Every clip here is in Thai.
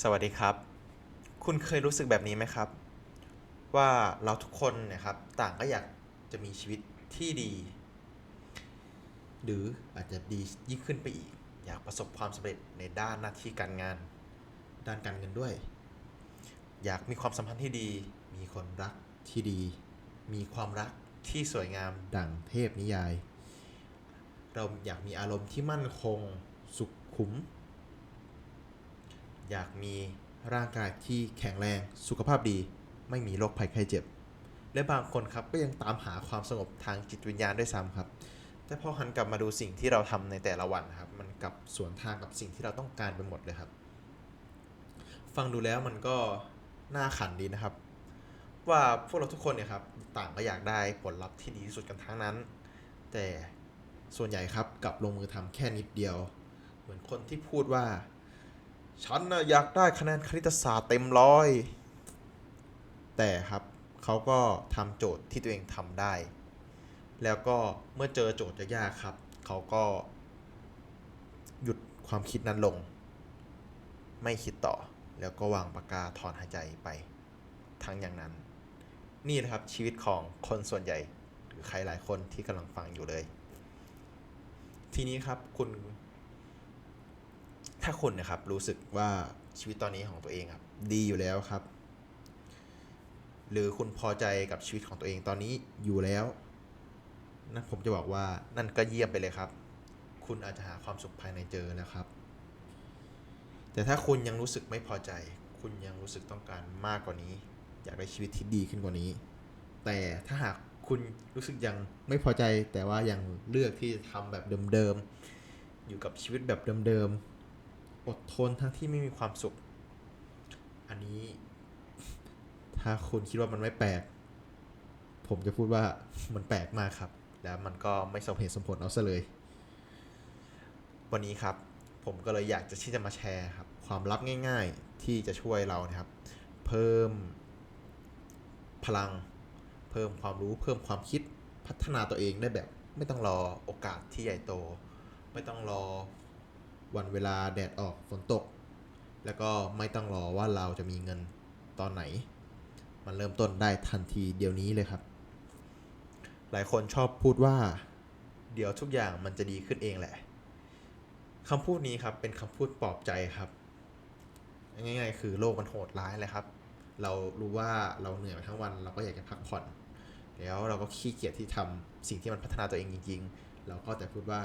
สวัสดีครับ คุณเคยรู้สึกแบบนี้ไหมครับ ว่าเราทุกคนนะครับต่างก็อยากจะมีชีวิตที่ดี หรืออาจจะดียิ่งขึ้นไปอีก อยากประสบความสำเร็จในด้านหน้าที่การงาน ด้านการเงินด้วย อยากมีความสัมพันธ์ที่ดี มีคนรักที่ดี มีความรักที่สวยงามดั่งเทพนิยาย เราอยากมีอารมณ์ที่มั่นคง สุขุม อยากมีร่างกายที่แข็งแรงสุขภาพดี ไม่มีโรคภัยไข้เจ็บ และบางคนครับก็ยังตามหาความสงบทางจิตวิญญาณด้วยซ้ำครับแต่พอหันกลับมาดูสิ่งที่เราทำในแต่ละวันครับ มันกลับสวนทางกับสิ่งที่เราต้องการไปหมดเลยครับ ฟังดูแล้วมันก็น่าขันดีนะครับ ว่าพวกเราทุกคนเนี่ยครับต่างก็อยากได้ผลลัพธ์ที่ดีที่สุดกันทั้งนั้น แต่ส่วนใหญ่ครับกลับลงมือทำแค่นิดเดียว เหมือนคนที่พูดว่า ฉันนะอยากได้คะแนนคณิตศาสตร์เต็มร้อย แต่ครับเขาก็ทำโจทย์ที่ตัวเองทำได้ แล้วก็เมื่อเจอโจทย์ยากๆครับ เขาก็ หยุดความคิดนั้นลง ไม่คิดต่อ แล้วก็วางปากกาถอนหายใจไป ทั้งอย่างนั้น นี่นะครับชีวิตของคนส่วนใหญ่ หรือใครหลายคนที่กำลังฟังอยู่เลย ทีนี้ครับคุณ ถ้าคุณนะครับรู้สึกว่าชีวิตตอนนี้ของตัวเองครับ ดีอยู่แล้วครับ หรือคุณพอใจกับชีวิตของตัวเองตอนนี้อยู่แล้วนั่นผมจะบอกว่านั่นก็เยี่ยมไปเลยครับ คุณอาจจะหาความสุขภายในเจอแล้วครับ แต่ถ้าคุณยังรู้สึกไม่พอใจ คุณยังรู้สึกต้องการมากกว่านี้ อยากได้ชีวิตที่ดีขึ้นกว่านี้ แต่ถ้าหากคุณรู้สึกยังไม่พอใจ แต่ว่ายังเลือกที่จะทำแบบเดิมๆอยู่กับชีวิตแบบเดิมๆ อดทนทั้งที่ไม่มีความสุข อันนี้ ถ้าคุณคิดว่ามันไม่แปลก ผมจะพูดว่ามันแปลกมากครับ แล้วมันก็ไม่สมเหตุสมผลเอาซะเลย วันนี้ครับ ผมก็เลยอยากจะที่จะมาแชร์ครับ ความลับง่าย ๆ ที่จะช่วยเรานะครับ เพิ่มพลัง เพิ่มความรู้ เพิ่มความคิด พัฒนาตัวเองได้แบบ ไม่ต้องรอโอกาสที่ใหญ่โต ไม่ต้องรอ วันเวลาแดดออกฝนตก แล้วก็ไม่ต้องรอว่าเราจะมีเงินตอนไหน มันเริ่มต้นได้ทันทีเดี๋ยวนี้เลยครับ หลายคนชอบพูดว่า เดี๋ยวทุกอย่างมันจะดีขึ้นเองแหละคำพูดนี้ครับเป็นคำพูดปลอบใจครับง่ายๆคือโลกมันโหดร้ายเลยครับ เรารู้ว่าเราเหนื่อยมาทั้งวัน เราก็อยากจะพักผ่อน แล้วเราก็ขี้เกียจที่ทำสิ่งที่มันพัฒนาตัวเองจริง ๆ เราก็แต่พูดว่า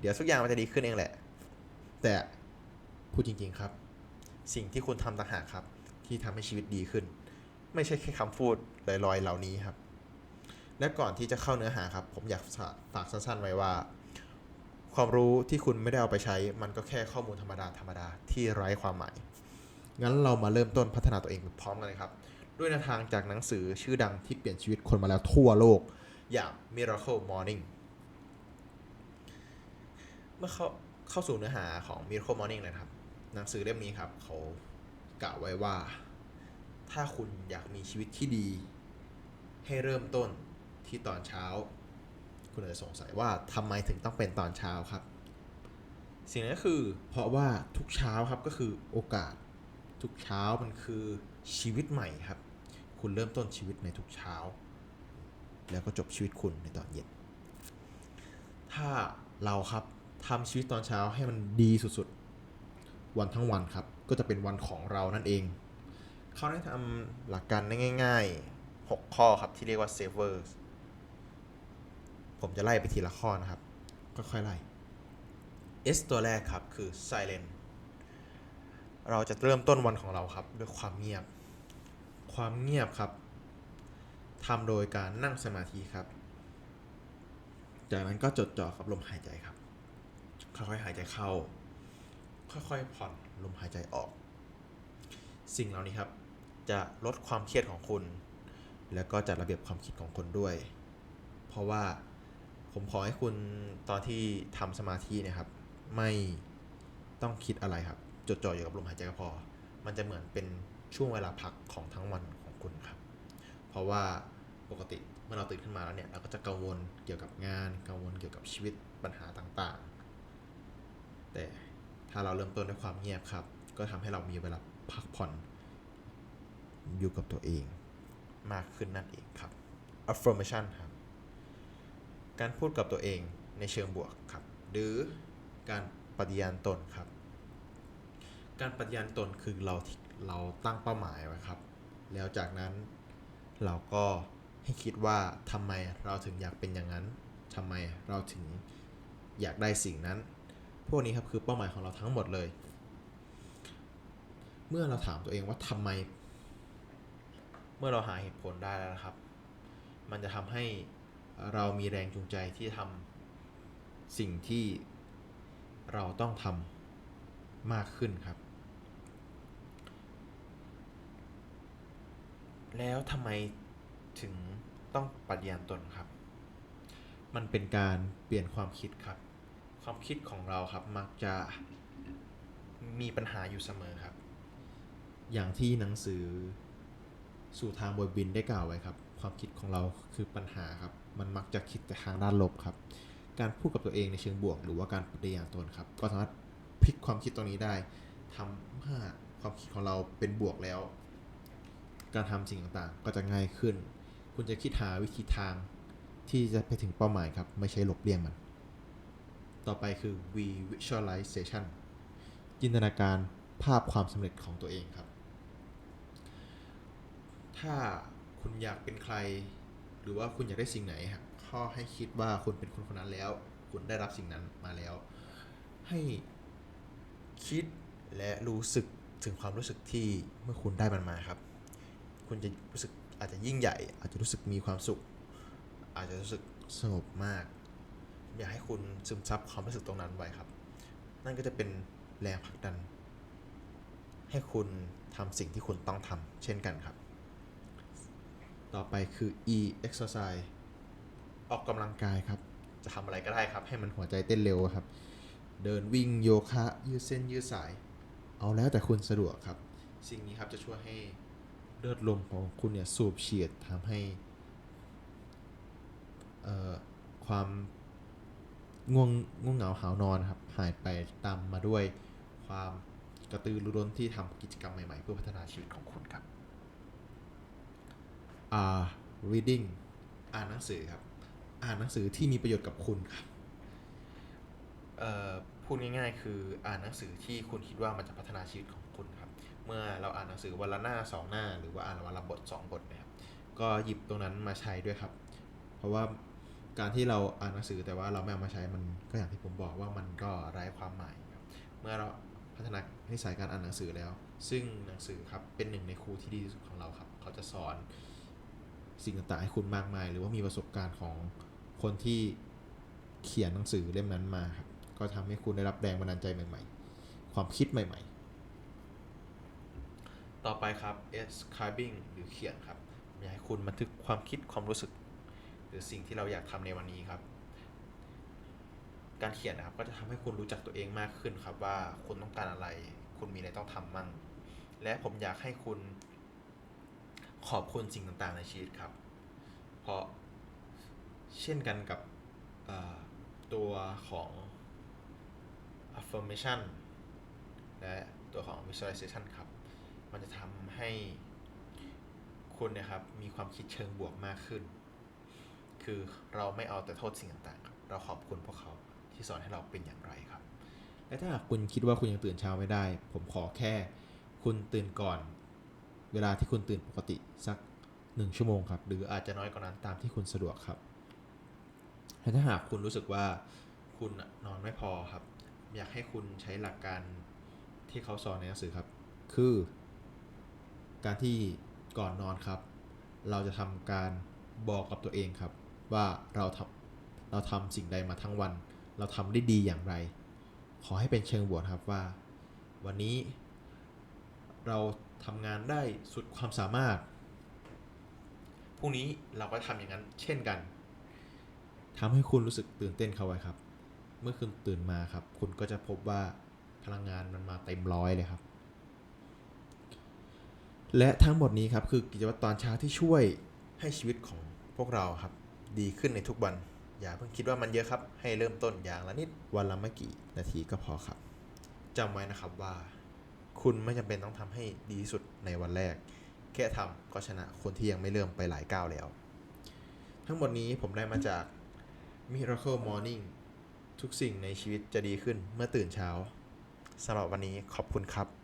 เดี๋ยวทุกอย่างมันจะดีขึ้นเองแหละ แต่พูดจริงๆครับ สิ่งที่คุณทำต่างหากครับ ที่ทำให้ชีวิตดีขึ้น ไม่ใช่แค่คำพูดลอยๆเหล่านี้ครับ และก่อนที่จะเข้าเนื้อหาครับ ผมอยากฝากสั้นๆไว้ว่า ความรู้ที่คุณไม่ได้เอาไปใช้ มันก็แค่ข้อมูลธรรมดาธรรมดาที่ไร้ความหมายงั้นเรามาเริ่มต้นพัฒนาตัวเองพร้อมกันเลยครับ ด้วยแนวทางจากหนังสือชื่อดังที่เปลี่ยนชีวิตคนมาแล้วทั่วโลกอย่าง Miracle Morning เมื่อเขา เข้าสู่เนื้อหาของ Miracle Morning เลยนะครับ หนังสือเล่มนี้ครับ เขากล่าวไว้ว่า ถ้าคุณอยากมีชีวิตที่ดี ให้เริ่มต้นที่ตอนเช้า คุณอาจจะสงสัยว่าทำไมถึงต้องเป็นตอนเช้าครับ สิ่งนั้นคือ เพราะว่าทุกเช้าครับก็คือโอกาส ทุกเช้ามันคือชีวิตใหม่ครับ คุณเริ่มต้นชีวิตในทุกเช้า แล้วก็จบชีวิตคุณในตอนเย็นถ้าเราครับ ทำชีวิตตอนเช้าให้มันดีสุดๆ วันทั้งวันครับ ก็จะเป็นวันของเรานั่นเอง เขาได้ทำหลักการได้ง่าย ๆ 6 ข้อครับที่เรียกว่า savers ผมจะไล่ไปทีละข้อนะครับค่อยๆไล่ S ตัวแรกครับคือ silent เราจะเริ่มต้นวันของเราครับด้วยความเงียบ ความเงียบครับทำโดยการนั่งสมาธิครับ จากนั้นก็จดจ่อกับลมหายใจครับ ค่อยๆหายใจเข้า ค่อยๆผ่อนลมหายใจออก สิ่งเหล่านี้ครับ จะลดความเครียดของคุณ แล้วก็จัดระเบียบความคิดของคุณด้วย เพราะว่าผมขอให้คุณตอนที่ทำสมาธิเนะครับ ไม่ต้องคิดอะไรครับ จดจ่ออยู่กับลมหายใจก็พอ มันจะเหมือนเป็นช่วงเวลาพักของทั้งวันของคุณครับ เพราะว่าปกติเมื่อเราตื่นขึ้นมาแล้วเนี่ยเราก็จะกังวลเกี่ยวกับงาน กังวลเกี่ยวกับชีวิตปัญหาต่างๆ แต่ถ้าเราเริ่มต้นด้วยความเงียบครับ ก็ทำให้เรามีเวลาพักผ่อน อยู่กับตัวเองมากขึ้นนั่นเองครับ affirmation ครับ การพูดกับตัวเองในเชิงบวกครับ หรือการปฏิญาณตนครับ การปฏิญาณตนคือเราเราตั้งเป้าหมายไว้ครับ แล้วจากนั้นเราก็ให้คิดว่าทำไมเราถึงอยากเป็นอย่างนั้นทำไมเราถึงอยากได้สิ่งนั้น พวกนี้ครับคือเป้าหมายของเราทั้งหมดเลย เมื่อเราถามตัวเองว่าทำไม เมื่อเราหาเหตุผลได้แล้วนะครับ มันจะทำให้เรามีแรงจูงใจที่ทำสิ่งที่เราต้องทำมากขึ้นครับ แล้วทำไมถึงต้องปฏิญาณตนครับ มันเป็นการเปลี่ยนความคิดครับ ความคิดของเราครับมักจะมีปัญหาอยู่เสมอครับ อย่างที่หนังสือสู่ทางบนบินได้กล่าวไว้ครับ ความคิดของเราคือปัญหาครับ มันมักจะคิดแต่ทางด้านลบครับ การพูดกับตัวเองในเชิงบวก หรือว่าการปฏิญาณตนครับ ก็สามารถพลิกความคิดตรงนี้ได้ทำให้ความคิดของเราเป็นบวกแล้ว การทำสิ่งต่างๆ ก็จะง่ายขึ้น คุณจะคิดหาวิธีทางที่จะไปถึงเป้าหมายครับ ไม่ใช่หลบเลี่ยงมัน ต่อไปคือ V visualization จินตนาการภาพความสำเร็จของตัวเองครับ ถ้าคุณอยากเป็นใคร หรือว่าคุณอยากได้สิ่งไหนครับข้อให้คิดว่าคุณเป็นคนคนนั้นแล้ว คุณได้รับสิ่งนั้นมาแล้ว ให้คิดและรู้สึกถึงความรู้สึกที่เมื่อคุณได้มันมาครับ คุณจะรู้สึกอาจจะยิ่งใหญ่ อาจจะรู้สึกมีความสุข อาจจะรู้สึกสงบมาก อยากให้คุณซึมซับความรู้สึกตรงนั้นไว้ครับ นั่นก็จะเป็นแรงผลักดัน ให้คุณทำสิ่งที่คุณต้องทำเช่นกันครับ ต่อไปคือ e exercise ออกกำลังกายครับ จะทำอะไรก็ได้ครับ ให้มันหัวใจเต้นเร็วครับ เดินวิ่งโยคะยืดเส้นยืดสาย เอาแล้วแต่คุณสะดวกครับ สิ่งนี้ครับจะช่วยให้เลือดลมของคุณเนี่ยสูบเฉียดทำให้ความ ง่วงง่วงเหงาหาวนอนครับหายไปตามมาด้วยความกระตือรือร้นที่ทำกิจกรรมใหม่ๆ เพื่อพัฒนาชีวิตของคุณครับ R reading อ่านหนังสือครับ อ่านหนังสือที่มีประโยชน์กับคุณครับเอ่อพูดง่ายๆ คืออ่านหนังสือที่คุณคิดว่ามันจะพัฒนาชีวิตของคุณครับ เมื่อเราอ่านหนังสือวันละหน้าสองหน้า หรือว่าอ่านวันละบทสองบทนะครับก็หยิบตรงนั้นมาใช้ด้วยครับ เพราะว่า การที่เราอ่านหนังสือแต่ว่าเราไม่เอามาใช้มันก็อย่างที่ผมบอกว่ามันก็ไร้ความหมายครับเมื่อเราพัฒนานิสัยการอ่านหนังสือแล้ว ซึ่งหนังสือครับเป็นหนึ่งในครูที่ดีที่สุดของเราครับ เขาจะสอนสิ่งต่างๆให้คุณมากมาย หรือว่ามีประสบการณ์ของคนที่เขียนหนังสือเล่มนั้นมาครับก็ทำให้คุณได้รับแรงบันดาลใจใหม่ ๆ ความคิดใหม่ ๆ ต่อไปครับ scribing หรือเขียนครับอยากให้คุณบันทึกความคิดความรู้สึก รือสิ่งที่เราอยากทำในวันนี้ครับ การเขียนนะครับ ก็จะทำให้คุณรู้จักตัวเองมากขึ้นครับ ว่าคุณต้องการอะไร คุณมีอะไรต้องทำมั่ง และผมอยากให้คุณขอบคุณสิ่งต่างๆในชีวิตครับ เพราะเช่นกันกับตัวของ affirmation และตัวของ visualization ครับ มันจะทำให้คุณนะครับมีความคิดเชิงบวกมากขึ้น คือเราไม่เอาแต่โทษสิ่งต่างๆครับเราขอบคุณพวกเขาที่สอนให้เราเป็นอย่างไรครับ และถ้าหากคุณคิดว่าคุณยังตื่นเช้าไม่ได้ ผมขอแค่คุณตื่นก่อน เวลาที่คุณตื่นปกติสักหนึ่งชั่วโมงครับ หรืออาจจะน้อยกว่านั้นตามที่คุณสะดวกครับและถ้าหากคุณรู้สึกว่าคุณนอนไม่พอครับ อยากให้คุณใช้หลักการที่เขาสอนในหนังสือครับ คือ การที่ก่อนนอนครับ เราจะทำการบอกกับตัวเองครับ ว่าเราทำเราทำสิ่งใดมาทั้งวัน เราทำได้ดีอย่างไร ขอให้เป็นเชิงบวกครับว่า วันนี้ เราทำงานได้สุดความสามารถพรุ่งนี้เราก็ทำอย่างนั้น เช่นกันทำให้คุณรู้สึกตื่นเต้นเข้าไว้ครับ เมื่อคุณตื่นมาครับ คุณก็จะพบว่าพลังงานมันมาเต็มร้อยเลยครับ และทั้งหมดนี้ครับคือกิจวัตรตอนเช้าที่ช่วยให้ชีวิตของพวกเราครับ ดีขึ้นในทุกวัน อย่าเพิ่งคิดว่ามันเยอะครับ ให้เริ่มต้นอย่างละนิดวันละไม่กี่นาทีก็พอครับจำไว้นะครับว่า คุณไม่จำเป็นต้องทำให้ดีที่สุดในวันแรก แค่ทำก็ชนะคนที่ยังไม่เริ่มไปหลายก้าวแล้ว ทั้งหมดนี้ผมได้มาจาก Miracle Morning ทุกสิ่งในชีวิตจะดีขึ้นเมื่อตื่นเช้าสำหรับวันนี้ขอบคุณครับ